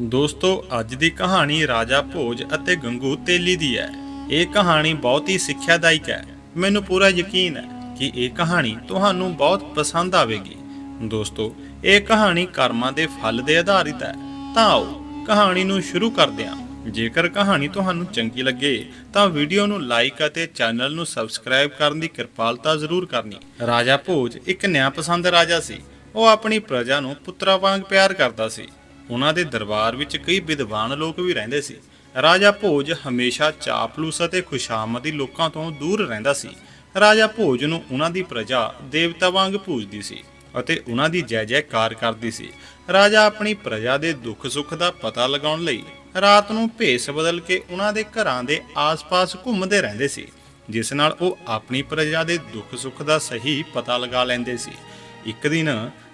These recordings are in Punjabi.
ਦੋਸਤੋ, ਅੱਜ ਦੀ ਕਹਾਣੀ ਰਾਜਾ ਭੋਜ ਅਤੇ ਗੰਗੂ ਤੇਲੀ ਦੀ ਹੈ। ਇਹ ਕਹਾਣੀ ਬਹੁਤ ਹੀ ਸਿੱਖਿਆਦਾਇਕ ਹੈ। ਮੈਨੂੰ ਪੂਰਾ ਯਕੀਨ ਹੈ ਕਿ ਇਹ ਕਹਾਣੀ ਤੁਹਾਨੂੰ ਬਹੁਤ ਪਸੰਦ ਆਵੇਗੀ। ਦੋਸਤੋ, ਇਹ ਕਹਾਣੀ ਕਰਮਾਂ ਦੇ ਫਲ ਦੇ ਆਧਾਰਿਤ ਹੈ। ਤਾਂ ਆਓ, ਕਹਾਣੀ ਨੂੰ ਸ਼ੁਰੂ ਕਰਦੇ ਹਾਂ। ਜੇਕਰ ਕਹਾਣੀ ਤੁਹਾਨੂੰ ਚੰਗੀ ਲੱਗੇ, ਤਾਂ ਵੀਡੀਓ ਨੂੰ ਲਾਈਕ ਅਤੇ ਚੈਨਲ ਨੂੰ ਸਬਸਕ੍ਰਾਈਬ ਕਰਨ ਦੀ ਕਿਰਪਾਲਤਾ ਜ਼ਰੂਰ ਕਰਨੀ। ਰਾਜਾ ਭੋਜ ਇੱਕ ਨਿਆਂਪਸੰਦ ਰਾਜਾ ਸੀ। ਉਹ ਆਪਣੀ ਪ੍ਰਜਾ ਨੂੰ ਪੁੱਤਰਾਂ ਵਾਂਗ ਪਿਆਰ ਕਰਦਾ ਸੀ। ਉਹਨਾਂ ਦੇ ਦਰਬਾਰ ਵਿੱਚ ਕਈ ਵਿਦਵਾਨ ਲੋਕ ਵੀ ਰਹਿੰਦੇ ਸੀ। ਰਾਜਾ ਭੋਜ ਹਮੇਸ਼ਾ ਚਾਪਲੂਸ ਅਤੇ ਖੁਸ਼ਾਮਦੀ ਲੋਕਾਂ ਤੋਂ ਦੂਰ ਰਹਿੰਦਾ ਸੀ। ਰਾਜਾ ਭੋਜ ਨੂੰ ਉਹਨਾਂ ਦੀ ਪ੍ਰਜਾ ਦੇਵਤਾ ਵਾਂਗ ਪੂਜਦੀ ਸੀ ਅਤੇ ਉਹਨਾਂ ਦੀ ਜੈ ਜੈਕਾਰ ਕਰਦੀ ਸੀ। ਰਾਜਾ ਆਪਣੀ ਪ੍ਰਜਾ ਦੇ ਦੁੱਖ ਸੁੱਖ ਦਾ ਪਤਾ ਲਗਾਉਣ ਲਈ ਰਾਤ ਨੂੰ ਭੇਸ ਬਦਲ ਕੇ ਉਹਨਾਂ ਦੇ ਘਰਾਂ ਦੇ ਆਸ-ਪਾਸ ਘੁੰਮਦੇ ਰਹਿੰਦੇ ਸੀ, ਜਿਸ ਨਾਲ ਉਹ ਆਪਣੀ ਪ੍ਰਜਾ ਦੇ ਦੁੱਖ ਸੁੱਖ ਦਾ ਸਹੀ ਪਤਾ ਲਗਾ ਲੈਂਦੇ ਸੀ। ਇੱਕ ਦਿਨ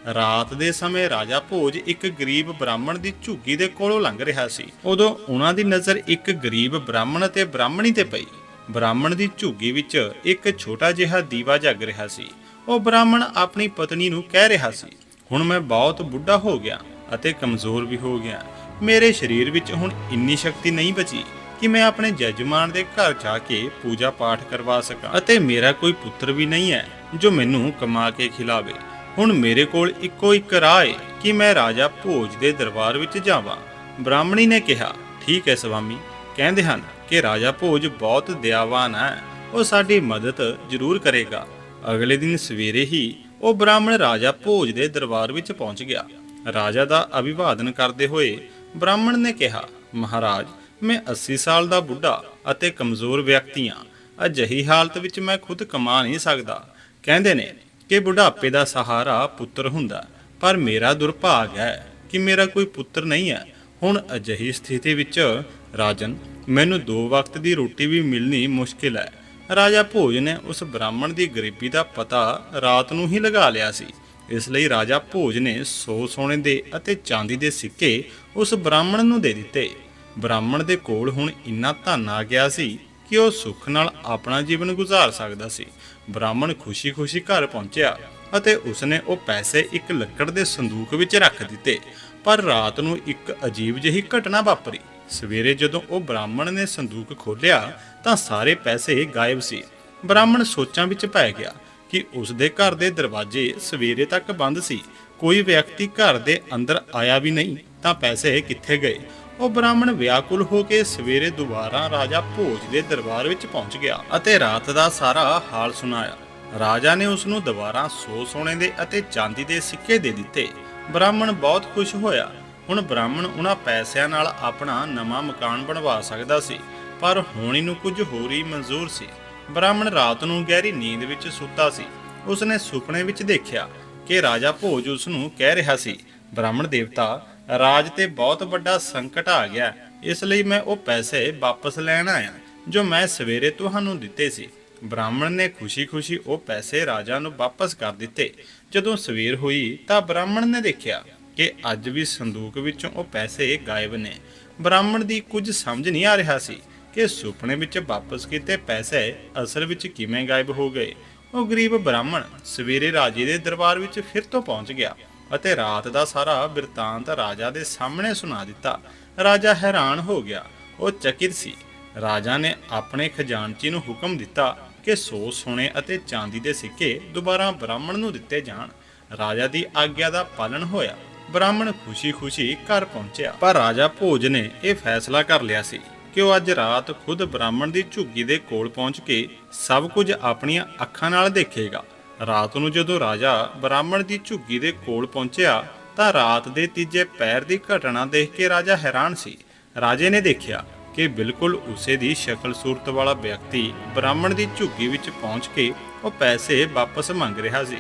ਰਾਤ ਦੇ ਸਮੇਂ ਰਾਜਾ ਭੋਜ ਇੱਕ ਗਰੀਬ ਬ੍ਰਾਹਮਣ ਦੀ ਝੁੱਗੀ ਦੇ ਕੋਲੋਂ ਲੰਘ ਰਿਹਾ ਸੀ। ਉਦੋਂ ਉਹਨਾਂ ਦੀ ਨਜ਼ਰ ਇੱਕ ਗਰੀਬ ਬ੍ਰਾਹਮਣ ਅਤੇ ਬ੍ਰਾਹਮਣੀ ਤੇ ਪਈ। ਬ੍ਰਾਹਮਣ ਦੀ ਝੁੱਗੀ ਵਿੱਚ ਇੱਕ ਛੋਟਾ ਜਿਹਾ ਦੀਵਾ ਜਗ ਰਿਹਾ ਸੀ। ਉਹ ਬ੍ਰਾਹਮਣ ਆਪਣੀ ਪਤਨੀ ਨੂੰ ਕਹਿ ਰਿਹਾ ਸੀ, ਹੁਣ ਮੈਂ ਬਹੁਤ ਬੁੱਢਾ ਹੋ ਗਿਆ ਅਤੇ ਕਮਜ਼ੋਰ ਵੀ ਹੋ ਗਿਆ। ਮੇਰੇ ਸਰੀਰ ਵਿੱਚ ਹੁਣ ਇੰਨੀ ਸ਼ਕਤੀ ਨਹੀਂ ਬਚੀ ਕਿ ਮੈਂ ਆਪਣੇ ਜਜਮਾਨ ਦੇ ਘਰ ਜਾ ਕੇ ਪੂਜਾ ਪਾਠ ਕਰਵਾ ਸਕਾਂ ਅਤੇ ਮੇਰਾ ਕੋਈ ਪੁੱਤਰ ਵੀ ਨਹੀਂ ਹੈ ਜੋ ਮੈਨੂੰ ਕਮਾ ਕੇ ਖਿਲਾਵੇ। ਹੁਣ ਮੇਰੇ ਕੋਲ ਇੱਕੋ ਇੱਕ ਰਾਹ ਏ ਕਿ ਮੈਂ ਰਾਜਾ ਭੋਜ ਦੇ ਦਰਬਾਰ ਵਿੱਚ ਜਾਵਾਂ। ਬ੍ਰਾਹਮਣੀ ਨੇ ਕਿਹਾ, ਠੀਕ ਹੈ ਸਵਾਮੀ। ਕਹਿੰਦੇ ਹਨ ਕਿ ਰਾਜਾ ਭੋਜ ਬਹੁਤ ਦਇਆਵਾਨ ਹੈ। ਉਹ ਸਾਡੀ ਮਦਦ ਜ਼ਰੂਰ ਕਰੇਗਾ। ਅਗਲੇ ਦਿਨ ਸਵੇਰੇ ਹੀ ਉਹ ਬ੍ਰਾਹਮਣ ਰਾਜਾ ਭੋਜ ਦੇ ਦਰਬਾਰ ਵਿੱਚ ਪਹੁੰਚ ਗਿਆ। ਰਾਜਾ ਦਾ ਅਭਿਵਾਦਨ ਕਰਦੇ ਹੋਏ ਬ੍ਰਾਹਮਣ ਨੇ ਕਿਹਾ, ਮਹਾਰਾਜ, ਮੈਂ 80 ਸਾਲ ਦਾ ਬੁੱਢਾ ਅਤੇ ਕਮਜ਼ੋਰ ਵਿਅਕਤੀ ਹਾਂ। ਅਜਿਹੀ ਹਾਲਤ ਵਿੱਚ ਮੈਂ ਖੁਦ ਕਮਾ ਨਹੀਂ ਸਕਦਾ। ਕਹਿੰਦੇ ਨੇ ਕਿ ਬੁਢਾਪੇ ਦਾ ਸਹਾਰਾ ਪੁੱਤਰ ਹੁੰਦਾ। ਪਰ ਮੇਰਾ ਦੁਰਭਾਗ ਹੈ ਕਿ ਮੇਰਾ ਕੋਈ ਪੁੱਤਰ ਨਹੀਂ ਹੈ। ਹੁਣ ਅਜਿਹੀ ਸਥਿਤੀ ਵਿੱਚ, ਰਾਜਨ, ਮੈਨੂੰ ਦੋ ਵਕਤ ਦੀ ਰੋਟੀ ਵੀ ਮਿਲਣੀ ਮੁਸ਼ਕਿਲ ਹੈ। ਰਾਜਾ ਭੋਜ ਨੇ ਉਸ ਬ੍ਰਾਹਮਣ ਦੀ ਗਰੀਬੀ ਦਾ ਪਤਾ ਰਾਤ ਨੂੰ ਹੀ ਲਗਾ ਲਿਆ ਸੀ। ਇਸ ਲਈ ਰਾਜਾ ਭੋਜ ਨੇ 100 ਸੋਨੇ ਦੇ ਅਤੇ ਚਾਂਦੀ ਦੇ ਸਿੱਕੇ ਉਸ ਬ੍ਰਾਹਮਣ ਨੂੰ ਦੇ ਦਿੱਤੇ। ਬ੍ਰਾਹਮਣ ਦੇ ਕੋਲ ਹੁਣ ਇੰਨਾ ਧਨ ਆ ਗਿਆ ਸੀ ਕਿ ਉਹ ਸੁੱਖ ਨਾਲ ਆਪਣਾ ਜੀਵਨ ਗੁਜ਼ਾਰ ਸਕਦਾ ਸੀ। ਬ੍ਰਾਹਮਣ ਖੁਸ਼ੀ-ਖੁਸ਼ੀ ਘਰ ਪਹੁੰਚਿਆ ਅਤੇ ਉਸਨੇ ਉਹ ਪੈਸੇ ਇੱਕ ਲੱਕੜ ਦੇ ਸੰਦੂਕ ਵਿੱਚ ਰੱਖ ਦਿੱਤੇ, ਪਰ ਰਾਤ ਨੂੰ ਇੱਕ ਅਜੀਬ ਜਿਹੀ ਘਟਨਾ ਵਾਪਰੀ। ਸਵੇਰੇ ਜਦੋਂ ਉਹ ਬ੍ਰਾਹਮਣ ਨੇ ਸੰਦੂਕ ਖੋਲ੍ਹਿਆ, ਤਾਂ ਸਾਰੇ ਪੈਸੇ ਗਾਇਬ ਸੀ। ਬ੍ਰਾਹਮਣ ਸੋਚਾਂ ਵਿੱਚ ਪੈ ਗਿਆ ਕਿ ਉਸ ਦੇ ਘਰ ਦੇ ਦਰਵਾਜ਼ੇ ਸਵੇਰੇ ਤੱਕ ਬੰਦ ਸੀ। ਕੋਈ ਵਿਅਕਤੀ ਘਰ ਦੇ ਅੰਦਰ ਆਇਆ ਵੀ ਨਹੀਂ, ਤਾਂ ਪੈਸੇ ਕਿੱਥੇ ਗਏ? ਉਹ ਬ੍ਰਾਹਮਣ ਵਿਆਕੁਲ ਹੋ ਕੇ ਸਵੇਰੇ ਦੁਬਾਰਾ ਰਾਜਾ ਭੋਜ ਦੇ ਦਰਬਾਰ ਵਿੱਚ ਪਹੁੰਚ ਗਿਆ ਅਤੇ ਰਾਤ ਦਾ ਸਾਰਾ ਹਾਲ ਸੁਣਾਇਆ। ਰਾਜਾ ਨੇ ਉਸ ਨੂੰ ਦੁਬਾਰਾ 100 ਸੋਨੇ ਦੇ ਅਤੇ ਚਾਂਦੀ ਦੇ ਸਿੱਕੇ ਦੇ ਦਿੱਤੇ। ਬ੍ਰਾਹਮਣ ਬਹੁਤ ਖੁਸ਼ ਹੋਇਆ। ਹੁਣ ਬ੍ਰਾਹਮਣ ਉਹਨਾਂ ਪੈਸਿਆਂ ਨਾਲ ਆਪਣਾ ਨਵਾਂ ਮਕਾਨ ਬਣਵਾ ਸਕਦਾ ਸੀ, ਪਰ ਹੋਣੀ ਨੂੰ ਕੁਝ ਹੋਰ ਹੀ ਮਨਜ਼ੂਰ ਸੀ। ਬ੍ਰਾਹਮਣ ਰਾਤ ਨੂੰ ਗਹਿਰੀ ਨੀਂਦ ਵਿੱਚ ਸੁੱਤਾ ਸੀ। ਉਸਨੇ ਸੁਪਨੇ ਵਿੱਚ ਦੇਖਿਆ ਕਿ ਰਾਜਾ ਭੋਜ ਉਸ ਨੂੰ ਕਹਿ ਰਿਹਾ ਸੀ, ਬ੍ਰਾਹਮਣ ਦੇਵਤਾ ਰਾਜ ਤੇ ਬਹੁਤ ਵੱਡਾ ਸੰਕਟ ਆ ਗਿਆ। ਇਸ ਲਈ ਮੈਂ ਉਹ ਪੈਸੇ ਵਾਪਸ ਲੈਣ ਆਇਆ, ਜੋ ਮੈਂ ਸਵੇਰੇ ਤੁਹਾਨੂੰ ਦਿੱਤੇ ਸੀ। ਬ੍ਰਾਹਮਣ ਨੇ ਖੁਸ਼ੀ-ਖੁਸ਼ੀ ਉਹ ਪੈਸੇ ਰਾਜਾ ਨੂੰ ਵਾਪਸ ਕਰ ਦਿੱਤੇ। ਜਦੋਂ ਸਵੇਰ ਹੋਈ ਤਾਂ ਬ੍ਰਾਹਮਣ ਨੇ ਦੇਖਿਆ ਕਿ ਅੱਜ ਵੀ ਸੰਦੂਕ ਵਿੱਚੋਂ ਉਹ ਪੈਸੇ ਗਾਇਬ ਨੇ। ਬ੍ਰਾਹਮਣ ਦੀ ਕੁਝ ਸਮਝ ਨਹੀਂ ਆ ਰਿਹਾ ਸੀ ਕਿ ਸੁਪਨੇ ਵਿੱਚ ਵਾਪਸ ਕੀਤੇ ਪੈਸੇ ਅਸਲ ਵਿੱਚ ਕਿਵੇਂ ਗਾਇਬ ਹੋ ਗਏ। ਉਹ ਗਰੀਬ ਬ੍ਰਾਹਮਣ ਸਵੇਰੇ ਰਾਜੇ ਦੇ ਦਰਬਾਰ ਵਿੱਚ ਫਿਰ ਤੋਂ ਪਹੁੰਚ ਗਿਆ। ਅਤੇ ਰਾਤ ਦਾ ਸਾਰਾ ਬਿਰਤਾਂਤ ਰਾਜਾ ਦੇ ਸਾਹਮਣੇ ਸੁਣਾ ਦਿੱਤਾ। ਰਾਜਾ ਹੈਰਾਨ ਹੋ ਗਿਆ। ਉਹ ਚਕਿਤ ਸੀ। ਰਾਜਾ ਨੇ ਆਪਣੇ ਖਜ਼ਾਨਚੀ ਨੂੰ ਹੁਕਮ ਦਿੱਤਾ ਕਿ 100 ਸੋਨੇ ਅਤੇ ਚਾਂਦੀ ਦੇ ਸਿੱਕੇ ਦੁਬਾਰਾ ਬ੍ਰਾਹਮਣ ਨੂੰ ਦਿੱਤੇ ਜਾਣ। ਰਾਜਾ ਦੀ ਆਗਿਆ ਦਾ ਪਾਲਣ ਹੋਇਆ। ਬ੍ਰਾਹਮਣ ਖੁਸ਼ੀ-ਖੁਸ਼ੀ ਘਰ ਪਹੁੰਚਿਆ। ਪਰ ਰਾਜਾ ਭੋਜ ਨੇ ਇਹ ਫੈਸਲਾ ਕਰ ਲਿਆ ਸੀ ਕਿ ਉਹ ਅੱਜ ਰਾਤ ਖੁਦ ਬ੍ਰਾਹਮਣ ਦੀ ਝੁੱਗੀ ਦੇ ਕੋਲ ਪਹੁੰਚ ਕੇ ਸਭ ਕੁਝ ਆਪਣੀਆਂ ਅੱਖਾਂ ਨਾਲ ਦੇਖੇਗਾ। ਰਾਤ ਨੂੰ ਜਦੋਂ ਰਾਜਾ ਬ੍ਰਾਹਮਣ ਦੀ ਝੁੱਗੀ ਦੇ ਕੋਲ ਪਹੁੰਚਿਆ, ਤਾਂ ਰਾਤ ਦੇ ਤੀਜੇ ਪੈਰ ਦੀ ਘਟਨਾ ਦੇਖ ਕੇ ਰਾਜਾ ਹੈਰਾਨ ਸੀ। ਰਾਜੇ ਨੇ ਦੇਖਿਆ ਕਿ ਬਿਲਕੁਲ ਉਸੇ ਦੀ ਸ਼ਕਲ ਸੂਰਤ ਵਾਲਾ ਵਿਅਕਤੀ ਬ੍ਰਾਹਮਣ ਦੀ ਝੁੱਗੀ ਵਿੱਚ ਪਹੁੰਚ ਕੇ ਉਹ ਪੈਸੇ ਵਾਪਸ ਮੰਗ ਰਿਹਾ ਸੀ।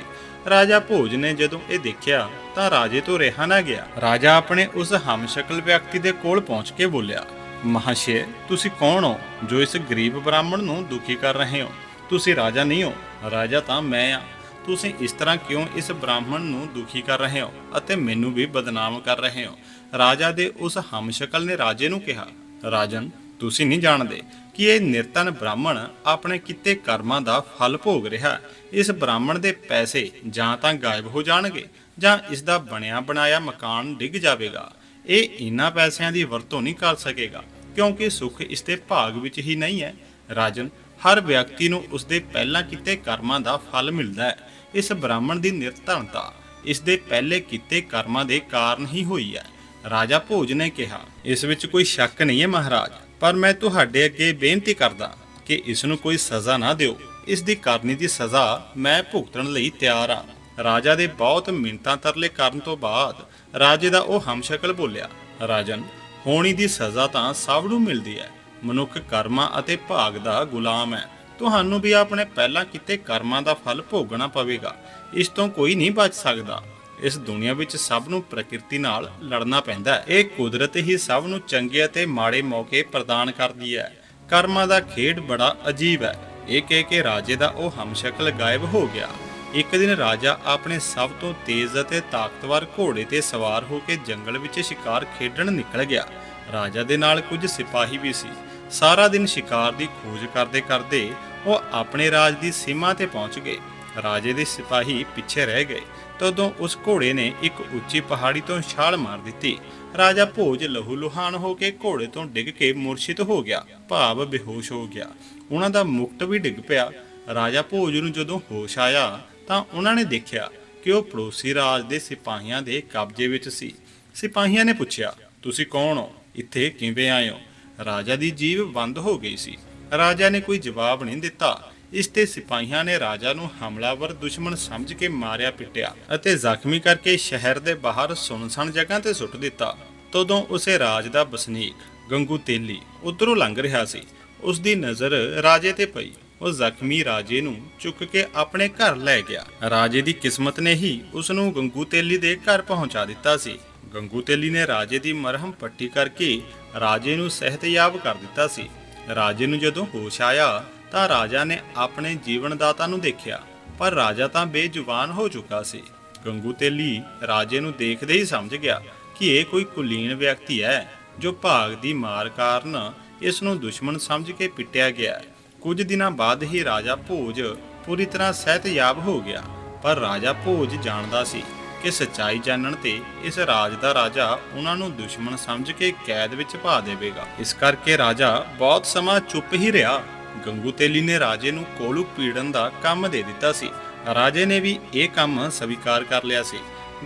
ਰਾਜਾ ਭੋਜ ਨੇ ਜਦੋਂ ਇਹ ਦੇਖਿਆ, ਤਾਂ ਰਾਜੇ ਤੋਂ ਰਿਹਾ ਨਾ ਗਿਆ। ਰਾਜਾ ਆਪਣੇ ਉਸ ਹਮਸ਼ਕਲ ਵਿਅਕਤੀ ਦੇ ਕੋਲ ਪਹੁੰਚ ਕੇ ਬੋਲਿਆ, ਮਹਾਸ਼ੇ, ਤੁਸੀਂ ਕੌਣ ਹੋ ਜੋ ਇਸ ਗਰੀਬ ਬ੍ਰਾਹਮਣ ਨੂੰ ਦੁਖੀ ਕਰ ਰਹੇ ਹੋ? ਤੁਸੀਂ ਰਾਜਾ ਨਹੀਂ ਹੋ। ਰਾਜਾ ਤਾਂ ਮੈਂ ਆ। ਤੁਸੀਂ ਇਸ ਤਰ੍ਹਾਂ ਕਿਉਂ ਇਸ ਬ੍ਰਾਹਮਣ ਨੂੰ ਦੁਖੀ ਕਰ ਰਹੇ ਹੋ ਅਤੇ ਮੈਨੂੰ ਵੀ ਬਦਨਾਮ ਕਰ ਰਹੇ ਹੋ? ਰਾਜਾ ਦੇ ਉਸ ਹਮਸ਼ਕਲ ਨੇ ਰਾਜੇ ਨੂੰ ਕਿਹਾ, ਰਾਜਨ, ਤੁਸੀਂ ਨਹੀਂ ਜਾਣਦੇ ਕਿ ਇਹ ਨਿਰਤਨ ਬ੍ਰਾਹਮਣ ਆਪਣੇ ਕੀਤੇ ਕਰਮਾਂ ਦਾ ਫਲ ਭੋਗ ਰਿਹਾ ਇਸ ਬ੍ਰਾਹਮਣ ਦੇ ਪੈਸੇ ਜਾਂ ਤਾਂ ਗਾਇਬ ਹੋ ਜਾਣਗੇ ਜਾਂ ਇਸ ਦਾ ਬਣਿਆ ਬਣਾਇਆ ਮਕਾਨ ਡਿੱਗ ਜਾਵੇਗਾ। ਇਹ ਇਨ੍ਹਾਂ ਪੈਸਿਆਂ ਦੀ ਵਰਤੋਂ ਨਹੀਂ ਕਰ ਸਕੇਗਾ, ਕਿਉਂਕਿ ਸੁੱਖ ਇਸ ਦੇ ਭਾਗ ਵਿੱਚ ਹੀ ਨਹੀਂ ਹੈ। ਰਾਜਨ ਹਰ ਵਿਅਕਤੀ ਨੂੰ ਉਸ ਪਹਿਲਾਂ ਕੀਤੇ ਕਰਮਾਂ ਦਾ ਫਲ ਮਿਲਦਾ ਹੈ। ਇਸ ਬ੍ਰਾਹਮਣ ਦੀ ਨਿਰਧਨਤਾ ਇਸ ਦੇ ਪਹਿਲੇ ਕੀਤੇ ਕਰਮਾਂ ਦੇ ਕਾਰਨ ਹੀ ਹੋਈ ਹੈ। ਰਾਜਾ ਭੋਜ ਨੇ ਕਿਹਾ, ਇਸ ਵਿੱਚ ਕੋਈ ਸ਼ੱਕ ਨਹੀਂ ਹੈ ਮਹਾਰਾਜ, ਪਰ ਮੈਂ ਤੁਹਾਡੇ ਅੱਗੇ ਬੇਨਤੀ ਕਰਦਾ ਕਿ ਇਸ ਨੂੰ ਕੋਈ ਸਜ਼ਾ ਨਾ ਦਿਓ। ਇਸ ਦੀ ਕਰਨੀ ਦੀ ਸਜ਼ਾ ਮੈਂ ਭੁਗਤਣ ਲਈ ਤਿਆਰ ਹਾਂ। ਰਾਜਾ ਦੇ ਬਹੁਤ ਮਿੰਤਾਂ ਤਰਲੇ ਕਰਨ ਤੋਂ ਬਾਅਦ ਰਾਜੇ ਦਾ ਉਹ ਹਮਸ਼ਕਲ ਬੋਲਿਆ, ਰਾਜਨ, ਹੋਣੀ ਦੀ ਸਜ਼ਾ ਤਾਂ ਸਭ ਨੂੰ ਮਿਲਦੀ ਹੈ ਮਨੁੱਖ ਕਰਮਾਂ ਅਤੇ ਭਾਗ ਦਾ ਗੁਲਾਮ ਹੈ। ਤੁਹਾਨੂੰ ਵੀ ਆਪਣੇ ਪਹਿਲਾਂ ਕੀਤੇ ਕਰਮਾਂ ਦਾ ਫਲ ਭੋਗਣਾ ਪਵੇਗਾ। ਇਸ ਤੋਂ ਕੋਈ ਨਹੀਂ ਬਚ ਸਕਦਾ। ਇਸ ਦੁਨੀਆ ਵਿੱਚ ਸਭ ਨੂੰ ਪ੍ਰਕਿਰਤੀ ਨਾਲ ਲੜਨਾ ਪੈਂਦਾ ਹੈ। ਇਹ ਕੁਦਰਤ ਹੀ ਸਭ ਨੂੰ ਚੰਗੇ ਅਤੇ ਮਾੜੇ ਮੌਕੇ ਪ੍ਰਦਾਨ ਕਰਦੀ ਹੈ। ਕਰਮਾਂ ਦਾ ਖੇਡ ਬੜਾ ਅਜੀਬ ਹੈ। ਇਹ ਕਹਿ ਕੇ ਰਾਜੇ ਦਾ ਉਹ ਹਮਸ਼ਕਲ ਗਾਇਬ ਹੋ ਗਿਆ। ਇੱਕ ਦਿਨ ਰਾਜਾ ਆਪਣੇ ਸਭ ਤੋਂ ਤੇਜ਼ ਅਤੇ ਤਾਕਤਵਰ ਘੋੜੇ ਤੇ ਸਵਾਰ ਹੋ ਕੇ ਜੰਗਲ ਵਿੱਚ ਸ਼ਿਕਾਰ ਖੇਡਣ ਨਿਕਲ ਗਿਆ। ਰਾਜਾ ਦੇ ਨਾਲ ਕੁਝ ਸਿਪਾਹੀ ਵੀ ਸੀ। ਸਾਰਾ ਦਿਨ ਸ਼ਿਕਾਰ ਦੀ ਖੋਜ ਕਰਦੇ ਕਰਦੇ ਉਹ ਆਪਣੇ ਰਾਜ ਦੀ ਸੀਮਾ ਤੇ ਪਹੁੰਚ ਗਏ। ਰਾਜੇ ਦੇ ਸਿਪਾਹੀ ਪਿੱਛੇ ਰਹਿ ਗਏ। ਤਦੋਂ ਉਸ ਘੋੜੇ ਨੇ ਇੱਕ ਉੱਚੀ ਪਹਾੜੀ ਤੋਂ ਛਾਲ ਮਾਰ ਦਿੱਤੀ। ਰਾਜਾ ਭੋਜ ਲਹੂ ਲੁਹਾਨ ਹੋ ਕੇ ਘੋੜੇ ਤੋਂ ਡਿੱਗ ਕੇ ਮੁਰਸ਼ਿਦ ਹੋ ਗਿਆ। ਭਾਵ ਬੇਹੋਸ਼ ਹੋ ਗਿਆ। ਉਹਨਾਂ ਦਾ ਮੁਕਟ ਵੀ ਡਿੱਗ ਪਿਆ। ਰਾਜਾ ਭੋਜ ਨੂੰ ਜਦੋਂ ਹੋਸ਼ ਆਇਆ ਤਾਂ ਉਹਨਾਂ ਨੇ ਦੇਖਿਆ ਕਿ ਉਹ ਪੜੋਸੀ ਰਾਜ ਦੇ ਸਿਪਾਹੀਆਂ ਦੇ ਕਬਜ਼ੇ ਵਿੱਚ ਸੀ। ਸਿਪਾਹੀਆਂ ਨੇ ਪੁੱਛਿਆ, ਤੁਸੀਂ ਕੌਣ ਹੋ? ਇੱਥੇ ਕਿਵੇਂ ਆਏ ਹੋ? ਰਾਜਾ ਦੀ ਜੀਭ ਬੰਦ ਹੋ ਗਈ ਸੀ। ਰਾਜਾ ਨੇ ਕੋਈ ਜਵਾਬ ਨਹੀਂ ਦਿੱਤਾ। ਇਸ ਤੇ ਸਿਪਾਹੀਆਂ ਨੇ ਰਾਜਾ ਨੂੰ ਹਮਲਾਵਰ ਦੁਸ਼ਮਣ ਸਮਝ ਕੇ ਮਾਰਿਆ ਪਿੱਟਿਆ ਅਤੇ ਜ਼ਖਮੀ ਕਰਕੇ ਸ਼ਹਿਰ ਦੇ ਬਾਹਰ ਸੁਨਸਾਨ ਜਗ੍ਹਾ ਤੇ ਸੁੱਟ ਦਿੱਤਾ। ਤਦੋਂ ਉਸੇ ਰਾਜ ਦਾ ਬਸਨੀਕ ਗੰਗੂ ਤੇਲੀ ਉਧਰੋਂ ਲੰਘ ਰਿਹਾ ਸੀ। ਉਸ ਦੀ ਨਜ਼ਰ ਰਾਜੇ ਤੇ ਪਈ। ਉਹ ਜ਼ਖਮੀ ਰਾਜੇ ਨੂੰ ਚੁੱਕ ਕੇ ਆਪਣੇ ਘਰ ਲੈ ਗਿਆ। ਰਾਜੇ ਦੀ ਕਿਸਮਤ ਨੇ ਹੀ ਉਸ ਨੂੰ ਗੰਗੂ ਤੇਲੀ ਦੇ ਘਰ ਪਹੁੰਚਾ ਦਿੱਤਾ ਸੀ। ਗੰਗੂ ਤੇਲੀ ਨੇ ਰਾਜੇ ਦੀ ਮਰਹਮ ਪੱਟੀ ਕਰਕੇ ਰਾਜੇ ਨੂੰ ਸਿਹਤਯਾਬ ਕਰ ਦਿੱਤਾ ਸੀ। ਰਾਜੇ ਨੂੰ ਜਦੋਂ ਹੋਸ਼ ਆਇਆ ਤਾਂ ਰਾਜਾ ਨੇ ਆਪਣੇ ਜੀਵਨਦਾਤਾ ਨੂੰ ਦੇਖਿਆ, ਪਰ ਰਾਜਾ ਤਾਂ ਬੇਜੁਬਾਨ ਹੋ ਚੁੱਕਾ ਸੀ। ਗੰਗੂ ਤੇਲੀ ਰਾਜੇ ਨੂੰ ਦੇਖਦੇ ਹੀ ਸਮਝ ਗਿਆ ਕਿ ਇਹ ਕੋਈ ਕੁਲੀਨ ਵਿਅਕਤੀ ਹੈ, ਜੋ ਭਾਗ ਦੀ ਮਾਰ ਕਾਰਨ ਇਸ ਨੂੰ ਦੁਸ਼ਮਣ ਸਮਝ ਕੇ ਪਿੱਟਿਆ ਗਿਆ। ਕੁਝ ਦਿਨਾਂ ਬਾਅਦ ਹੀ ਰਾਜਾ ਭੋਜ ਪੂਰੀ ਤਰ੍ਹਾਂ ਸਹਿਤਯਾਬ ਹੋ ਗਿਆ, ਪਰ ਰਾਜਾ ਭੋਜ ਜਾਣਦਾ ਸੀ ਕਿ ਸੱਚਾਈ ਜਾਣਨ ਤੇ ਇਸ ਰਾਜ ਦਾ ਰਾਜਾ ਉਹਨਾਂ ਨੂੰ ਦੁਸ਼ਮਣ ਸਮਝ ਕੇ ਕੈਦ ਵਿੱਚ ਪਾ ਦੇਵੇਗਾ। ਇਸ ਕਰਕੇ ਰਾਜਾ ਬਹੁਤ ਸਮਾਂ ਚੁੱਪ ਹੀ ਰਿਹਾ। ਗੰਗੂ ਤੇਲੀ ਨੇ ਰਾਜੇ ਨੂੰ ਕੋਲੂ ਪੀੜਨ ਦਾ ਕੰਮ ਦੇ ਦਿੱਤਾ ਸੀ। ਰਾਜੇ ਨੇ ਵੀ ਇਹ ਕੰਮ ਸਵੀਕਾਰ ਕਰ ਲਿਆ ਸੀ।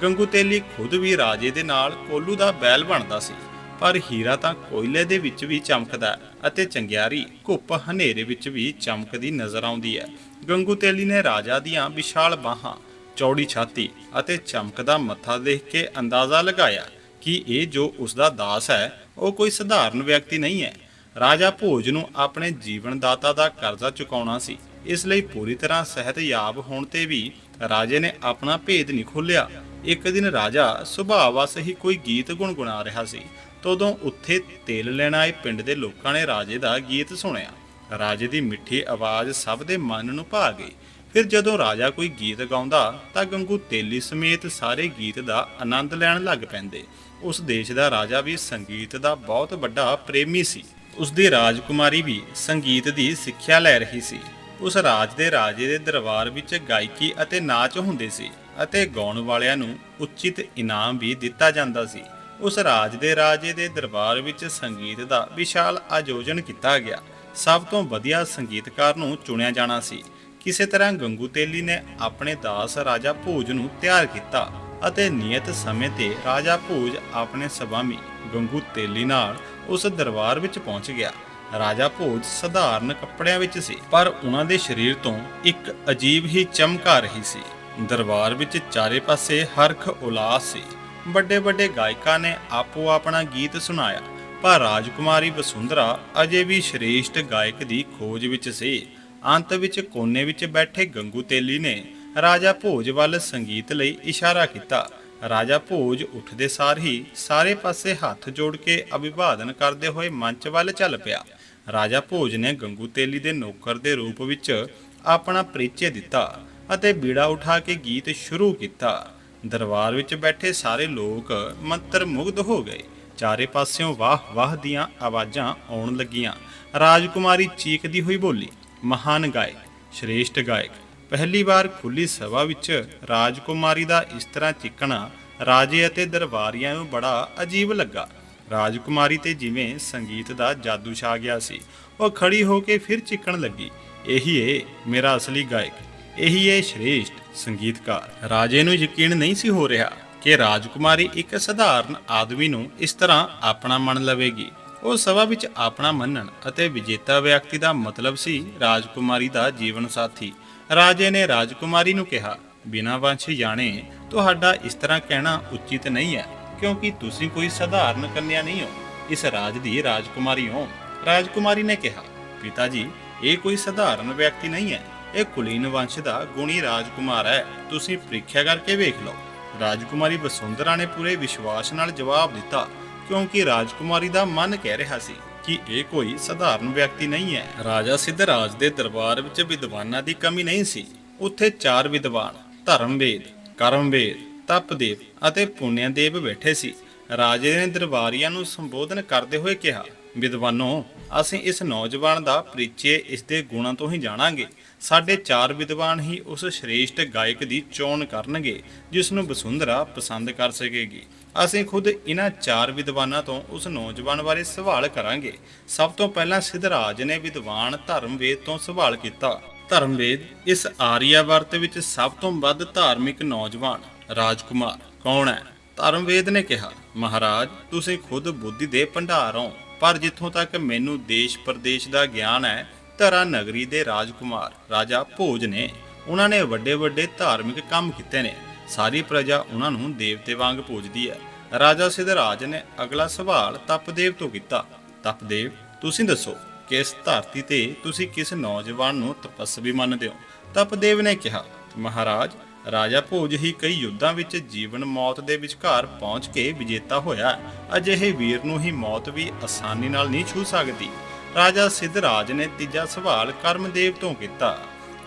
ਗੰਗੂ ਤੇਲੀ ਖੁਦ ਵੀ ਰਾਜੇ ਦੇ ਨਾਲ ਕੋਲੂ ਦਾ ਬੈਲ ਬਣਦਾ ਸੀ, ਪਰ ਹੀਰਾ ਤਾਂ ਕੋਇਲੇ ਦੇ ਵਿੱਚ ਵੀ ਚਮਕਦਾ ਹੈ ਅਤੇ ਚੰਗਿਆਰੀ ਘੁੱਪ ਹਨੇਰੇ ਵਿੱਚ ਵੀ ਚਮਕਦੀ ਨਜ਼ਰ ਆਉਂਦੀ ਹੈ। ਗੰਗੂ ਤੇਲੀ ਨੇ ਰਾਜਾ ਦੀਆਂ ਵਿਸ਼ਾਲ ਬਾਹਾਂ ਚੌੜੀ ਛਾਤੀ ਅਤੇ ਚਮਕਦਾ ਮੱਥਾ ਦੇਖ ਕੇ ਅੰਦਾਜ਼ਾ ਲਗਾਇਆ ਕਿ ਇਹ ਜੋ ਉਸ ਦਾ ਦਾਸ ਹੈ, ਉਹ ਕੋਈ ਸਧਾਰਨ ਵਿਅਕਤੀ ਨਹੀਂ ਹੈ। ਰਾਜਾ ਭੋਜ ਨੂੰ ਆਪਣੇ ਜੀਵਨ ਦਾਤਾ ਦਾ ਕਰਜ਼ਾ ਚੁਕਾਉਣਾ ਸੀ। ਇਸ ਲਈ ਪੂਰੀ ਤਰ੍ਹਾਂ ਸਿਹਤਯਾਬ ਹੋਣ ਤੇ ਵੀ ਰਾਜੇ ਨੇ ਆਪਣਾ ਭੇਦ ਨਹੀਂ ਖੋਲਿਆ ਇੱਕ ਦਿਨ ਰਾਜਾ ਸੁਭਾਅ ਵਸ ਹੀ ਕੋਈ ਗੀਤ ਗੁਣਗੁਣਾ ਰਿਹਾ ਸੀ। ਤਦੋਂ ਉੱਥੇ ਤੇਲ ਲੈਣ ਆਏ ਪਿੰਡ ਦੇ ਲੋਕਾਂ ਨੇ ਰਾਜੇ ਦਾ ਗੀਤ ਸੁਣਿਆ। ਰਾਜੇ ਦੀ ਮਿੱਠੀ ਆਵਾਜ਼ ਸਭ ਦੇ ਮਨ ਨੂੰ ਭਾ ਗਈ। ਫਿਰ ਜਦੋਂ ਰਾਜਾ ਕੋਈ ਗੀਤ ਗਾਉਂਦਾ, ਤਾਂ ਗੰਗੂ ਤੇਲੀ ਸਮੇਤ ਸਾਰੇ ਗੀਤ ਦਾ ਆਨੰਦ ਲੈਣ ਲੱਗ ਪੈਂਦੇ। ਉਸ ਦੇਸ਼ ਦਾ ਰਾਜਾ ਵੀ ਸੰਗੀਤ ਦਾ ਬਹੁਤ ਵੱਡਾ ਪ੍ਰੇਮੀ ਸੀ। ਉਸ ਦੀ ਰਾਜਕੁਮਾਰੀ ਵੀ ਸੰਗੀਤ ਦੀ ਸਿੱਖਿਆ ਲੈ ਰਹੀ ਸੀ। ਉਸ ਰਾਜ ਦੇ ਰਾਜੇ ਦੇ ਦਰਬਾਰ ਵਿੱਚ ਗਾਇਕੀ ਅਤੇ ਨਾਚ ਹੁੰਦੇ ਸੀ ਅਤੇ ਗਾਉਣ ਵਾਲਿਆਂ ਨੂੰ ਉਚਿਤ ਇਨਾਮ ਵੀ ਦਿੱਤਾ ਜਾਂਦਾ ਸੀ। ਉਸ ਰਾਜ ਦੇ ਰਾਜੇ ਦੇ ਦਰਬਾਰ ਵਿੱਚ ਸੰਗੀਤ ਦਾ ਵਿਸ਼ਾਲ ਆਯੋਜਨ ਕੀਤਾ ਗਿਆ। ਸਭ ਤੋਂ ਵਧੀਆ ਸੰਗੀਤਕਾਰ ਨੂੰ ਚੁਣਿਆ ਜਾਣਾ ਸੀ। ਕਿਸੇ ਤਰ੍ਹਾਂ ਗੰਗੂ ਤੇਲੀ ਨੇ ਆਪਣੇ ਦਾਸ ਰਾਜਾ ਭੋਜ ਨੂੰ ਤਿਆਰ ਕੀਤਾ ਅਤੇ ਨਿਯਤ ਸਮੇਂ ਤੇ ਰਾਜਾ ਭੋਜ ਆਪਣੇ ਸਵਾਮੀ ਗੰਗੂ ਤੇਲੀ ਨਾਲ ਉਸ ਦਰਬਾਰ ਵਿੱਚ ਪਹੁੰਚ ਗਿਆ। ਰਾਜਾ ਭੋਜ ਸਧਾਰਨ ਕੱਪੜਿਆਂ ਵਿੱਚ ਸੀ, ਪਰ ਉਹਨਾਂ ਦੇ ਸਰੀਰ ਤੋਂ ਇੱਕ ਅਜੀਬ ਹੀ ਚਮਕ ਆ ਰਹੀ ਸੀ। ਦਰਬਾਰ ਵਿੱਚ ਚਾਰੇ ਪਾਸੇ ਹਰਖ ਉਲਾਸ ਸੀ। ਵੱਡੇ ਵੱਡੇ ਗਾਇਕਾਂ ਨੇ ਆਪੋ ਆਪਣਾ ਗੀਤ ਸੁਣਾਇਆ, ਪਰ ਰਾਜਕੁਮਾਰੀ ਵਸੁੰਧਰਾ ਅਜੇ ਵੀ ਸ਼੍ਰੇਸ਼ਟ ਗਾਇਕ ਦੀ ਖੋਜ ਵਿੱਚ ਸੀ। ਅੰਤ ਵਿੱਚ ਕੋਨੇ ਵਿੱਚ ਬੈਠੇ ਗੰਗੂ ਤੇਲੀ ਨੇ ਰਾਜਾ ਭੋਜ ਵੱਲ ਸੰਗੀਤ ਲਈ ਇਸ਼ਾਰਾ ਕੀਤਾ। ਰਾਜਾ ਭੋਜ ਉੱਠਦੇ ਸਾਰ ਹੀ ਸਾਰੇ ਪਾਸੇ ਹੱਥ ਜੋੜ ਕੇ ਅਭਿਵਾਦਨ ਕਰਦੇ ਹੋਏ ਮੰਚ ਵੱਲ ਚੱਲ ਪਿਆ। ਰਾਜਾ ਭੋਜ ਨੇ ਗੰਗੂ ਤੇਲੀ ਦੇ ਨੌਕਰ ਦੇ ਰੂਪ ਵਿੱਚ ਆਪਣਾ ਪਰਿਚੈ ਦਿੱਤਾ ਅਤੇ ਬੀੜਾ ਉਠਾ ਕੇ ਗੀਤ ਸ਼ੁਰੂ ਕੀਤਾ। ਦਰਬਾਰ ਵਿੱਚ ਬੈਠੇ ਸਾਰੇ ਲੋਕ ਮੰਤਰ ਮੁਗਧ ਹੋ ਗਏ। ਚਾਰੇ ਪਾਸਿਓਂ ਵਾਹ ਵਾਹ ਦੀਆਂ ਆਵਾਜ਼ਾਂ ਆਉਣ ਲੱਗੀਆਂ। ਰਾਜਕੁਮਾਰੀ ਚੀਕਦੀ ਹੋਈ ਬੋਲੀ ਮਹਾਨ ਗਾਇਕ, ਸ਼੍ਰੇਸ਼ਟ ਗਾਇਕ, ਪਹਿਲੀ ਵਾਰ ਖੁੱਲੀ ਸਭਾ ਵਿੱਚ ਰਾਜਕੁਮਾਰੀ ਦਾ ਇਸ ਤਰ੍ਹਾਂ ਚਿੱਕਣਾ ਰਾਜੇ ਅਤੇ ਦਰਬਾਰੀਆਂ ਨੂੰ ਬੜਾ ਅਜੀਬ ਲੱਗਾ। ਰਾਜਕੁਮਾਰੀ ਤੇ ਜਿਵੇਂ ਸੰਗੀਤ ਦਾ ਜਾਦੂ ਛਾ ਗਿਆ ਸੀ, ਉਹ ਖੜੀ ਹੋ ਕੇ ਫਿਰ ਚਿੱਕਣ ਲੱਗੀ। ਇਹੀ ਏ ਮੇਰਾ ਅਸਲੀ ਗਾਇਕ, ਇਹੀ ਏ ਸ਼੍ਰੇਸ਼ਟ ਸੰਗੀਤਕਾਰ। ਰਾਜੇ ਨੂੰ ਯਕੀਨ ਨਹੀਂ ਸੀ ਹੋ ਰਿਹਾ ਕਿ ਰਾਜਕੁਮਾਰੀ ਇੱਕ ਸਧਾਰਨ ਆਦਮੀ ਨੂੰ ਇਸ ਤਰ੍ਹਾਂ ਆਪਣਾ ਮੰਨ ਲਵੇਗੀ। ਉਹ ਸਭਾ ਵਿੱਚ ਆਪਣਾ ਮੰਨਣ ਅਤੇ ਵਿਜੇਤਾ ਵਿਅਕਤੀ ਦਾ ਮਤਲਬ ਸੀ ਰਾਜਕੁਮਾਰੀ ਦਾ ਜੀਵਨ ਸਾਥੀ। ਰਾਜੇ ਨੇ ਰਾਜਕੁਮਾਰੀ ਨੂੰ ਕਿਹਾ, ਬਿਨਾਂ ਵੰਸ਼ ਜਾਣੇ, ਤੁਹਾਡਾ ਇਸ ਤਰ੍ਹਾਂ ਕਹਿਣਾ ਉਚਿਤ ਨਹੀਂ ਹੈ, ਕਿਉਂਕਿ ਤੁਸੀਂ ਕੋਈ ਸਧਾਰਨ ਕੰਨਿਆ ਨਹੀਂ ਹੋ, ਇਸ ਰਾਜ ਦੀ ਰਾਜਕੁਮਾਰੀ ਹੋ। ਰਾਜਕੁਮਾਰੀ ਨੇ ਕਿਹਾ ਪਿਤਾ ਜੀ ਇਹ ਕੋਈ ਸਧਾਰਨ ਵਿਅਕਤੀ ਨਹੀਂ ਹੈ, ਇਹ ਕੁਲੀਨ ਵੰਸ਼ ਦਾ ਗੁਣੀ ਰਾਜਕੁਮਾਰ ਹੈ, ਤੁਸੀਂ ਪ੍ਰੀਖਿਆ ਕਰਕੇ ਵੇਖ ਲਓ। ਰਾਜਕੁਮਾਰੀ ਵਸੁੰਧਰਾ ਨੇ ਪੂਰੇ ਵਿਸ਼ਵਾਸ ਨਾਲ ਜਵਾਬ ਦਿੱਤਾ ਕਿਉਂਕਿ ਰਾਜਕੁਮਾਰੀ ਦਾ ਮਨ ਕਹਿ ਰਿਹਾ ਸੀ ਕਿ ਇਹ ਕੋਈ ਸਧਾਰਨ ਵਿਅਕਤੀ ਨਹੀਂ ਹੈ। ਰਾਜਾ ਸਿੱਧਰਾਜ ਦੇ ਦਰਬਾਰ ਵਿੱਚ ਵਿਦਵਾਨਾਂ ਦੀ ਕਮੀ ਨਹੀਂ ਸੀ। ਉੱਥੇ ਚਾਰ ਵਿਦਵਾਨ, ਧਰਮਵੇਦ, ਕਰਮਵੇਦ, ਤਪਦੇਵ ਅਤੇ ਪੁੰਨਿਆਦੇਵ ਬੈਠੇ ਸੀ। ਰਾਜੇ ਨੇ ਦਰਬਾਰੀਆਂ ਨੂੰ ਸੰਬੋਧਨ ਕਰਦੇ ਹੋਏ ਕਿਹਾ, ਵਿਦਵਾਨੋ, ਅਸੀਂ ਇਸ ਨੌਜਵਾਨ ਦਾ ਪਰਿਚੈ ਇਸ ਦੇ ਗੁਣਾਂ ਤੋਂ ਹੀ ਜਾਣਾਂਗੇ। ਸਾਡੇ ਚਾਰ ਵਿਦਵਾਨ ਹੀ ਉਸ ਸ਼੍ਰੇਸ਼ਟ ਗਾਇਕ ਦੀ ਚੋਣ ਕਰਨਗੇ, ਜਿਸ ਨੂੰ ਬਸੁੰਧਰਾ ਪਸੰਦ ਕਰ ਸਕੇਗੀ। ਅਸੀਂ ਖੁਦ ਇਹਨਾਂ ਚਾਰ ਵਿਦਵਾਨਾਂ ਤੋਂ ਉਸ ਨੌਜਵਾਨ ਬਾਰੇ ਸਵਾਲ ਕਰਾਂਗੇ। ਸਭ ਤੋਂ ਪਹਿਲਾਂ ਸਿਧਰਾਜ ਨੇ ਵਿਦਵਾਨ ਧਰਮਵੇਦ ਤੋਂ ਸਵਾਲ ਕੀਤਾ। ਧਰਮਵੇਦ ਇਸ ਆਰੀਆਵਰਤ ਵਿੱਚ ਸਭ ਤੋਂ ਵੱਧ ਧਾਰਮਿਕ ਨੌਜਵਾਨ, ਰਾਜਕੁਮਾਰ ਕੌਣ ਹੈ? ਧਰਮਵੇਦ ਨੇ ਕਿਹਾ, ਮਹਾਰਾਜ, ਤੁਸੀਂ ਖੁਦ ਬੁੱਧੀ ਦੇ ਭੰਡਾਰ ਹੋ, ਪਰ ਜਿੱਥੋਂ ਤੱਕ ਮੈਨੂੰ ਦੇਸ਼ ਪ੍ਰਦੇਸ਼ ਦਾ ਗਿਆਨ ਹੈ, ਧਰਾ ਨਗਰੀ ਦੇ ਰਾਜਕੁਮਾਰ, ਰਾਜਾ ਭੋਜ ਨੇ। ਉਹਨਾਂ ਨੇ ਵੱਡੇ ਵੱਡੇ ਧਾਰਮਿਕ ਕੰਮ ਕੀਤੇ ਨੇ। ਸਾਰੀ ਪ੍ਰਜਾ ਉਹਨਾਂ ਨੂੰ ਦੇਵਤੇ ਵਾਂਗ ਪੂਜਦੀ ਹੈ। ਰਾਜਾ ਸਿਧਰਾਜ ਨੇ ਅਗਲਾ ਸਵਾਲ ਤਪਦੇਵ ਤੋਂ ਕੀਤਾ। ਤਪਦੇਵ, ਤੁਸੀਂ ਦੱਸੋ ਕਿ ਇਸ ਧਰਤੀ ਤੇ ਤੁਸੀਂ ਕਿਸ ਨੌਜਵਾਨ ਨੂੰ ਤਪਸਵੀ ਮੰਨਦੇ ਹੋ? ਤਪਦੇਵ ਨੇ ਕਿਹਾ, ਮਹਾਰਾਜ, ਰਾਜਾ ਭੋਜ ਹੀ ਕਈ ਯੁੱਧਾਂ ਵਿੱਚ ਜੀਵਨ ਮੌਤ ਦੇ ਵਿਚਕਾਰ ਪਹੁੰਚ ਕੇ ਵਿਜੇਤਾ ਹੋਇਆ ਅਜਿਹੇ ਵੀਰ ਨੂੰ ਹੀ ਮੌਤ ਵੀ ਆਸਾਨੀ ਨਾਲ ਨਹੀਂ ਛੂ ਸਕਦੀ। ਰਾਜਾ ਸਿੱਧਰਾਜ ਨੇ ਤੀਜਾ ਸਵਾਲ ਕਰਮਦੇਵ ਤੋਂ ਕੀਤਾ।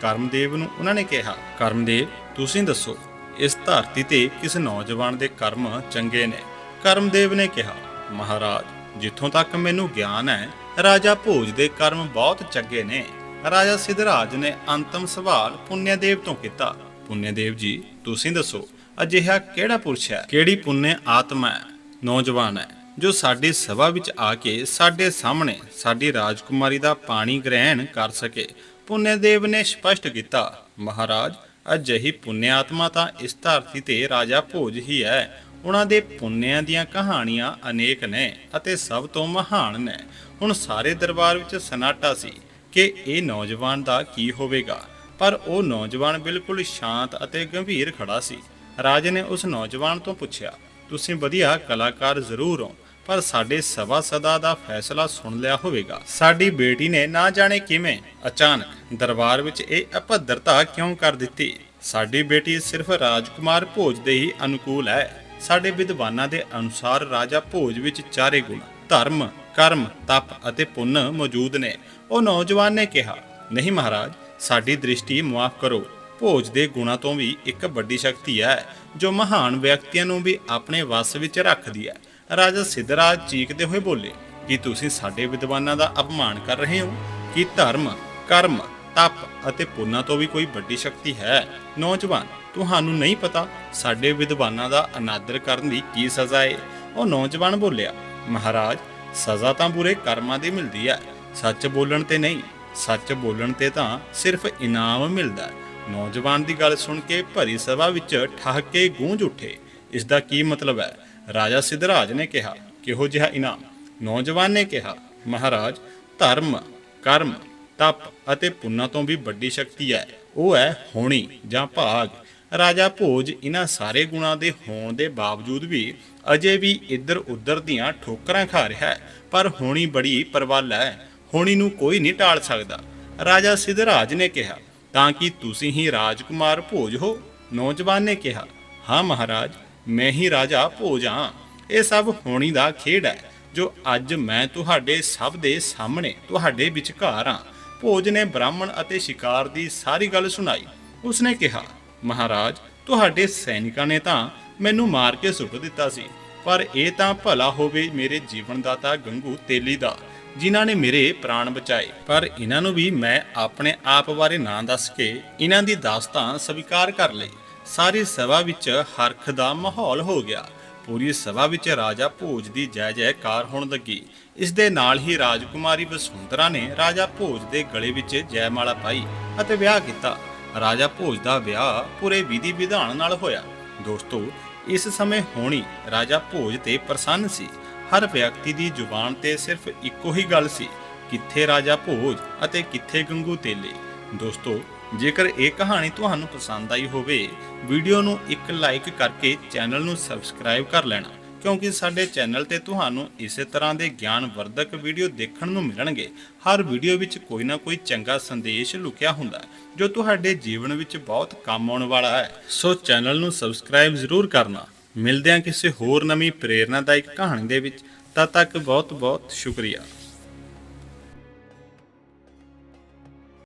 ਕਰਮਦੇਵ ਨੂੰ ਉਹਨਾਂ ਨੇ ਕਿਹਾ, ਕਰਮਦੇਵ, ਤੁਸੀਂ ਦੱਸੋ ਇਸ ਧਰਤੀ ਤੇ ਕਿਸ ਨੌਜਵਾਨ ਦੇ ਕਰਮ ਚੰਗੇ ਨੇ? ਕਰਮਦੇਵ ਨੇ ਕਿਹਾ, ਮਹਾਰਾਜ, ਜਿੱਥੋਂ ਤੱਕ ਮੈਨੂੰ ਗਿਆਨ ਹੈ, ਰਾਜਾ ਭੋਜ ਦੇ ਕਰਮ ਬਹੁਤ ਚੰਗੇ ਨੇ। ਰਾਜਾ ਸਿੱਧਰਾਜ ਨੇ ਅੰਤਮ ਸਵਾਲ ਪੁੰਨਿਆਦੇਵ ਤੋਂ ਕੀਤਾ। ਪੁੰਨਿਆਦੇਵ ਜੀ, ਤੁਸੀਂ ਦੱਸੋ, ਅਜਿਹਾ ਕਿਹੜਾ ਪੁਰਸ਼ ਹੈ? ਕਿਹੜੀ ਪੁੰਨਿਆ ਆਤਮਾ ਹੈ, ਨੌਜਵਾਨ ਹੈ, ਜੋ ਸਾਡੀ ਸਭਾ ਵਿੱਚ ਆ ਕੇ ਸਾਡੇ ਸਾਹਮਣੇ ਸਾਡੀ ਰਾਜਕੁਮਾਰੀ ਦਾ ਪਾਣੀ ਗ੍ਰਹਿਣ ਕਰ ਸਕੇ? ਪੁੰਨਿਆਦੇਵ ਨੇ ਸਪਸ਼ਟ ਕੀਤਾ, ਮਹਾਰਾਜ ਅਜਿਹੀ ਪੁੰਨਿਆਤਮਾ ਤਾਂ ਇਸ ਧਰਤੀ ਤੇ ਰਾਜਾ ਭੋਜ ਹੀ ਹੈ। ਉਹਨਾਂ ਦੇ ਪੁੰਨਿਆਂ ਦੀਆਂ ਕਹਾਣੀਆਂ ਅਨੇਕ ਨੇ ਅਤੇ ਸਭ ਤੋਂ ਮਹਾਨ ਨੇ। ਹੁਣ ਸਾਰੇ ਦਰਬਾਰ ਵਿੱਚ ਸਨਾਟਾ ਸੀ ਕਿ ਇਹ ਨੌਜਵਾਨ ਦਾ ਕੀ ਹੋਵੇਗਾ। ਪਰ ਉਹ ਨੌਜਵਾਨ ਬਿਲਕੁਲ ਸ਼ਾਂਤ ਅਤੇ ਗੰਭੀਰ ਖੜਾ ਸੀ। ਰਾਜੇ ਨੇ ਉਸ ਨੌਜਵਾਨ ਤੋਂ ਪੁੱਛਿਆ, ਤੁਸੀਂ ਵਧੀਆ ਕਲਾਕਾਰ ਜ਼ਰੂਰ ਹੋ। ਪਰ ਸਾਡੇ ਸਭਾ ਸਦਾ ਦਾ ਫੈਸਲਾ ਸੁਣ ਲਿਆ ਹੋਵੇਗਾ। ਸਾਡੀ ਬੇਟੀ ਨੇ ਨਾ ਜਾਣੇ ਕਿਵੇਂ ਅਚਾਨਕ ਦਰਬਾਰ ਵਿੱਚ ਇਹ ਅਭਦਰਤਾ ਕਿਉਂ ਕਰ ਦਿੱਤੀ? ਸਾਡੀ ਬੇਟੀ ਸਿਰਫ ਰਾਜਕੁਮਾਰ ਭੋਜ ਦੇ ਹੀ ਅਨੁਕੂਲ ਹੈ। ਸਾਡੇ ਵਿਦਵਾਨਾਂ ਦੇ ਅਨੁਸਾਰ ਰਾਜਾ ਭੋਜ ਵਿੱਚ ਚਾਰੇ ਗੁਣ, ਧਰਮ, ਕਰਮ, ਤਪ ਅਤੇ ਪੁੰਨ ਮੌਜੂਦ ਨੇ। ਉਹ ਨੌਜਵਾਨ ਨੇ ਕਿਹਾ, ਨਹੀਂ ਮਹਾਰਾਜ, ਸਾਡੀ ਦ੍ਰਿਸ਼ਟੀ ਮੁਆਫ ਕਰੋ। ਭੋਜ ਦੇ ਗੁਣਾਂ ਤੋਂ ਵੀ ਇੱਕ ਵੱਡੀ ਸ਼ਕਤੀ ਹੈ, ਜੋ ਮਹਾਨ ਵਿਅਕਤੀਆਂ ਨੂੰ ਵੀ ਆਪਣੇ ਵੱਸ ਵਿੱਚ ਰੱਖਦੀ ਹੈ। ਰਾਜਾ ਸਿੱਧਰਾਜ ਚੀਕਦੇ ਹੋਏ ਬੋਲੇ, ਕਿ ਤੁਸੀਂ ਸਾਡੇ ਵਿਦਵਾਨਾਂ ਦਾ ਅਪਮਾਨ ਕਰ ਰਹੇ ਹੋ? ਕਿ ਧਰਮ, ਕਰਮ, ਤਪ ਅਤੇ ਪੁੰਨਾਂ ਤੋਂ ਵੀ ਕੋਈ ਵੱਡੀ ਸ਼ਕਤੀ ਹੈ? ਨੌਜਵਾਨ, ਤੁਹਾਨੂੰ ਨਹੀਂ ਪਤਾ ਸਾਡੇ ਵਿਦਵਾਨਾਂ ਦਾ ਅਨਾਦਰ ਕਰਨ ਦੀ ਕੀ ਸਜ਼ਾ ਹੈ ਉਹ ਨੌਜਵਾਨ ਬੋਲਿਆ, ਮਹਾਰਾਜ, ਸਜ਼ਾ ਤਾਂ ਬੁਰੇ ਕਰਮਾਂ ਦੀ ਮਿਲਦੀ ਹੈ। ਸੱਚ ਬੋਲਣ ਤੇ ਨਹੀਂ, ਸੱਚ ਬੋਲਣ ਤੇ ਤਾਂ ਸਿਰਫ ਇਨਾਮ ਮਿਲਦਾ ਹੈ। ਨੌਜਵਾਨ ਦੀ ਗੱਲ ਸੁਣ ਕੇ ਭਰੀ ਸਭਾ ਵਿੱਚ ਠਹਾਕੇ ਗੂੰਜ ਉੱਠੇ। ਇਸ ਦਾ ਕੀ ਮਤਲਬ ਹੈ? ਰਾਜਾ ਸਿੱਧਰਾਜ ਨੇ ਕਿਹਾ, ਕਿਹੋ ਜਿਹਾ ਇਨਾਮ? ਨੌਜਵਾਨ ਨੇ ਕਿਹਾ, ਮਹਾਰਾਜ, ਧਰਮ, ਕਰਮ, ਤਪ ਅਤੇ ਪੁੰਨਾਂ ਤੋਂ ਵੀ ਵੱਡੀ ਸ਼ਕਤੀ ਹੈ। ਉਹ ਹੈ ਹੋਣੀ ਜਾਂ ਭਾਗ। ਰਾਜਾ ਭੋਜ ਇਹਨਾਂ ਸਾਰੇ ਗੁਣਾਂ ਦੇ ਹੋਣ ਦੇ ਬਾਵਜੂਦ ਵੀ ਅਜੇ ਵੀ ਇੱਧਰ ਉੱਧਰ ਦੀਆਂ ਠੋਕਰਾਂ ਖਾ ਰਿਹਾ ਹੈ, ਪਰ ਹੋਣੀ ਬੜੀ ਪਰਵਾਲਾ ਹੈ। ਹੋਣੀ ਨੂੰ ਕੋਈ ਨਹੀਂ ਟਾਲ ਸਕਦਾ। ਰਾਜਾ ਸਿੱਧਰਾਜ ਨੇ ਕਿਹਾ, ਤਾਂ ਕਿ ਤੁਸੀਂ ਹੀ ਰਾਜਕੁਮਾਰ ਭੋਜ ਹੋ? ਨੌਜਵਾਨ ਨੇ ਕਿਹਾ, ਹਾਂ ਮਹਾਰਾਜ ਮੈਂ ਹੀ ਰਾਜਾ ਭੋਜ ਹਾਂ ਇਹ ਸਭ ਹੋਣੀ ਦਾ ਖੇਡ ਹੈ, ਜੋ ਅੱਜ ਮੈਂ ਤੁਹਾਡੇ ਸਭ ਦੇ ਸਾਹਮਣੇ ਤੁਹਾਡੇ ਵਿਚਕਾਰ ਹਾਂ ਭੋਜ ਨੇ ਬ੍ਰਾਹਮਣ ਅਤੇ ਸ਼ਿਕਾਰ ਦੀ ਸਾਰੀ ਗੱਲ ਸੁਣਾਈ। ਉਸਨੇ ਕਿਹਾ, ਮਹਾਰਾਜ, ਤੁਹਾਡੇ ਸੈਨਿਕਾਂ ਨੇ ਤਾਂ ਮੈਨੂੰ ਮਾਰ ਕੇ ਸੁੱਟ ਦਿੱਤਾ ਸੀ, ਪਰ ਇਹ ਤਾਂ ਭਲਾ ਹੋਵੇ ਮੇਰੇ ਜੀਵਨ ਦਾਤਾ ਗੰਗੂ ਤੇਲੀ ਦਾ, ਜਿਨ੍ਹਾਂ ਨੇ ਮੇਰੇ ਪ੍ਰਾਣ ਬਚਾਏ। ਪਰ ਇਹਨਾਂ ਨੂੰ ਵੀ ਮੈਂ ਆਪਣੇ ਆਪ ਬਾਰੇ ਨਾ ਦੱਸ ਕੇ ਇਹਨਾਂ ਦੀ ਦਾਸਤਾਨ ਸਵੀਕਾਰ ਕਰ ਲਈ। ਸਾਰੀ ਸਭਾ ਵਿੱਚ ਹਰਖ ਦਾ ਮਾਹੌਲ ਹੋ ਗਿਆ। ਪੂਰੀ ਸਭਾ ਵਿੱਚ ਰਾਜਾ ਭੋਜ ਦੀ ਜੈ ਜੈਕਾਰ ਹੋਣ ਲੱਗੀ। ਇਸ ਦੇ ਨਾਲ ਹੀ ਰਾਜਕੁਮਾਰੀ ਵਸੁੰਧਰਾ ਨੇ ਰਾਜਾ ਭੋਜ ਦੇ ਗਲੇ ਵਿੱਚ ਜੈਮਾਲਾ ਪਾਈ ਅਤੇ ਵਿਆਹ ਕੀਤਾ। ਰਾਜਾ ਭੋਜ ਦਾ ਵਿਆਹ ਪੂਰੇ ਵਿਧੀ ਵਿਧਾਨ ਨਾਲ ਹੋਇਆ। ਦੋਸਤੋ, ਇਸ ਸਮੇਂ ਹੋਣੀ ਰਾਜਾ ਭੋਜ ਤੇ ਪ੍ਰਸੰਨ ਸੀ। ਹਰ ਵਿਅਕਤੀ ਦੀ ਜ਼ੁਬਾਨ ਤੇ ਸਿਰਫ ਇੱਕੋ ਹੀ ਗੱਲ ਸੀ, ਕਿੱਥੇ ਰਾਜਾ ਭੋਜ ਅਤੇ ਕਿੱਥੇ ਗੰਗੂ ਤੇਲੇ। ਦੋਸਤੋ, ਜੇਕਰ ਇਹ ਕਹਾਣੀ ਤੁਹਾਨੂੰ ਪਸੰਦ ਆਈ ਹੋਵੇ, ਵੀਡੀਓ ਨੂੰ ਇੱਕ ਲਾਈਕ ਕਰਕੇ ਚੈਨਲ ਨੂੰ ਸਬਸਕ੍ਰਾਈਬ ਕਰ ਲੈਣਾ, ਕਿਉਂਕਿ ਸਾਡੇ ਚੈਨਲ ਤੇ ਤੁਹਾਨੂੰ ਇਸੇ ਤਰ੍ਹਾਂ ਦੇ ਗਿਆਨਵਰਧਕ ਵੀਡੀਓ ਦੇਖਣ ਨੂੰ ਮਿਲਣਗੇ। ਹਰ ਵੀਡੀਓ ਵਿੱਚ ਕੋਈ ਨਾ ਕੋਈ ਚੰਗਾ ਸੰਦੇਸ਼ ਲੁਕਿਆ ਹੁੰਦਾ ਹੈ, ਜੋ ਤੁਹਾਡੇ ਜੀਵਨ ਵਿੱਚ ਬਹੁਤ ਕੰਮ ਆਉਣ ਵਾਲਾ ਹੈ। ਸੋ ਚੈਨਲ ਨੂੰ ਸਬਸਕ੍ਰਾਈਬ ਜ਼ਰੂਰ ਕਰਨਾ। ਮਿਲਦੇ ਹਾਂ ਕਿਸੇ ਹੋਰ ਨਵੀਂ ਪ੍ਰੇਰਨਾਦਾਇਕ ਕਹਾਣੀ ਦੇ ਵਿੱਚ। ਤਦ ਤੱਕ ਬਹੁਤ ਬਹੁਤ ਸ਼ੁਕਰੀਆ।